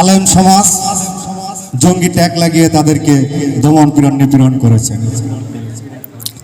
আলেম সমাজ, জঙ্গি ট্যাগ লাগিয়ে তাদেরকে দমন পীড়ন নিপীড়ন করেছেন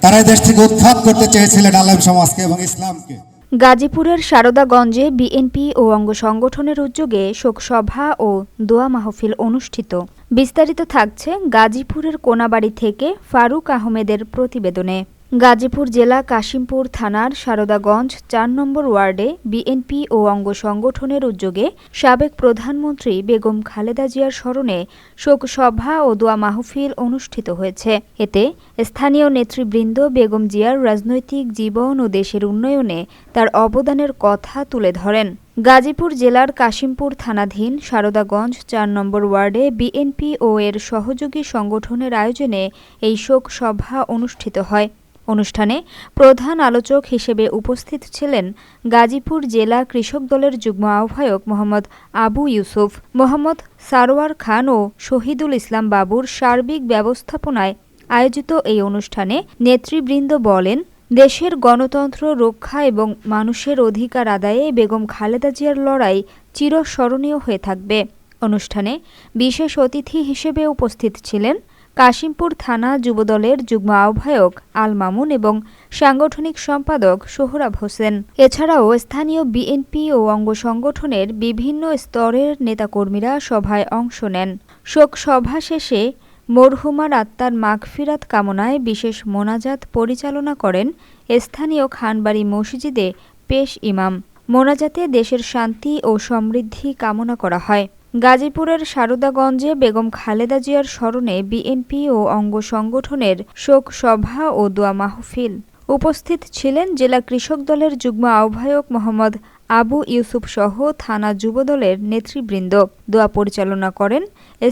তারা দেশ থেকে উৎখাত করতে চেয়েছিলেন আলেম সমাজকে এবং ইসলামকে। গাজীপুরের সারদাগঞ্জে বিএনপি ও অঙ্গ সংগঠনের উদ্যোগে শোকসভা ও দোয়া মাহফিল অনুষ্ঠিত। বিস্তারিত থাকছে গাজীপুরের কোনাবাড়ি থেকে ফারুক আহমেদের প্রতিবেদনে। গাজীপুর জেলা কাশিমপুর থানার সারদাগঞ্জ চার নম্বর ওয়ার্ডে বিএনপি ও অঙ্গ সংগঠনের উদ্যোগে সাবেক প্রধানমন্ত্রী বেগম খালেদা জিয়ার স্মরণে শোকসভা ও দোয়া মাহফিল অনুষ্ঠিত হয়েছে। এতে স্থানীয় নেতৃবৃন্দ বেগম জিয়ার রাজনৈতিক জীবন ও দেশের উন্নয়নে তার অবদানের কথা তুলে ধরেন। গাজীপুর জেলার কাশিমপুর থানাধীন সারদাগঞ্জ চার নম্বর ওয়ার্ডে বিএনপি ও এর সহযোগী সংগঠনের আয়োজনে এই শোক সভা অনুষ্ঠিত হয়। অনুষ্ঠানে প্রধান আলোচক হিসেবে উপস্থিত ছিলেন গাজীপুর জেলা কৃষক দলের যুগ্ম আহ্বায়ক মোহাম্মদ আবু ইউসুফ, মোহাম্মদ সারোয়ার খান ও শহীদুল ইসলাম বাবুর সার্বিক ব্যবস্থাপনায় আয়োজিত এই অনুষ্ঠানে নেতৃবৃন্দ বলেন, দেশের গণতন্ত্র রক্ষা এবং মানুষের অধিকার আদায়ে বেগম খালেদা জিয়ার লড়াই চিরস্মরণীয় হয়ে থাকবে। অনুষ্ঠানে বিশেষ অতিথি হিসেবে উপস্থিত ছিলেন কাশিমপুর থানা যুবদলের যুগ্ম আহ্বায়ক আল মামুন এবং সাংগঠনিক সম্পাদক সোহরাব হোসেন। এছাড়াও স্থানীয় বিএনপি ও অঙ্গ সংগঠনের বিভিন্ন স্তরের নেতাকর্মীরা সভায় অংশ নেন। শোক সভা শেষে মরহুমার আত্মার মাগফিরাত কামনায় বিশেষ মোনাজাত পরিচালনা করেন স্থানীয় খানবাড়ি মসজিদে পেশ ইমাম। মোনাজাতে দেশের শান্তি ও সমৃদ্ধি কামনা করা হয়। গাজীপুরের সারদাগঞ্জে বেগম খালেদা জিয়ার স্মরণে বিএনপি ও অঙ্গ সংগঠনের শোক সভা ও দোয়া মাহফিল। উপস্থিত ছিলেন জেলা কৃষক দলের যুগ্ম আহ্বায়ক মোহাম্মদ আবু ইউসুফ সহ থানা যুবদলের নেতৃবৃন্দ। দোয়া পরিচালনা করেন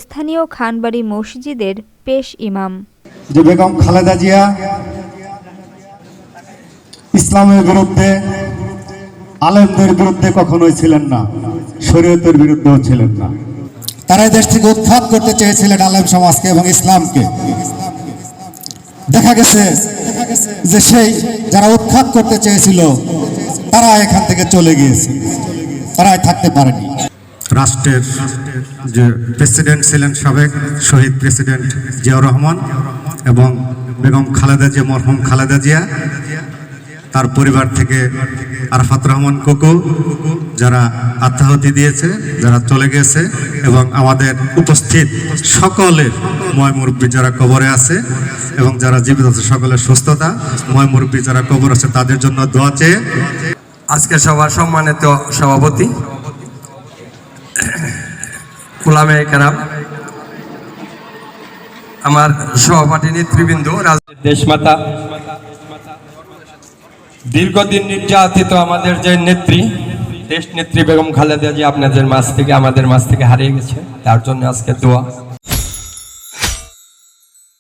স্থানীয় খানবাড়ি মসজিদের পেশ ইমাম। বেগম খালেদা জিয়া ইসলামের বিরুদ্ধে, আলেমদের বিরুদ্ধে কখনোই ছিলেন না। শরীয়তের বিরুদ্ধেও ছিলেন না। তারা দেশ থেকে উৎখাত করতে চেয়েছিলেন আলেম সমাজকে এবং ইসলামকে। দেখা গেছে যে সেই যারা উৎখাত করতে চেয়েছিল তারা এখান থেকে চলে গিয়েছে। তারা থাকতে পারেনি। রাষ্ট্রের যে প্রেসিডেন্ট ছিলেন সাবেক শহীদ প্রেসিডেন্ট জিয়াউর রহমান এবং বেগম খালেদা জিয়া মরহুম খালেদা জিয়া তার পরিবার থেকে আরফাত রহমান কোকো যারা আত্মাহতি দিয়েছে, যারা চলে গেছে, এবং আমাদের উপস্থিত সকলের ময় মুরব্বী যারা কবরে আছে, এবং যারা জীবিত আছে সকলের সুস্থতা, ময় মুরব্বী যারা কবর আছে, তাদের জন্য দোয়া চেয়ে আজকে সবার সম্মানিত সভাপতি কুলামে কারাম, আমার সহপাঠী নেতৃবৃন্দ, রাজ- দেশমাতা দীর্ঘদিন নির্যাতিত আমাদের যে নেত্রী দেশ নেত্রী বেগম খালেদা জি আপনাদের মাছ থেকে, আমাদের মাছ থেকে হারিয়ে গেছে। তার জন্য আজকে দোয়া।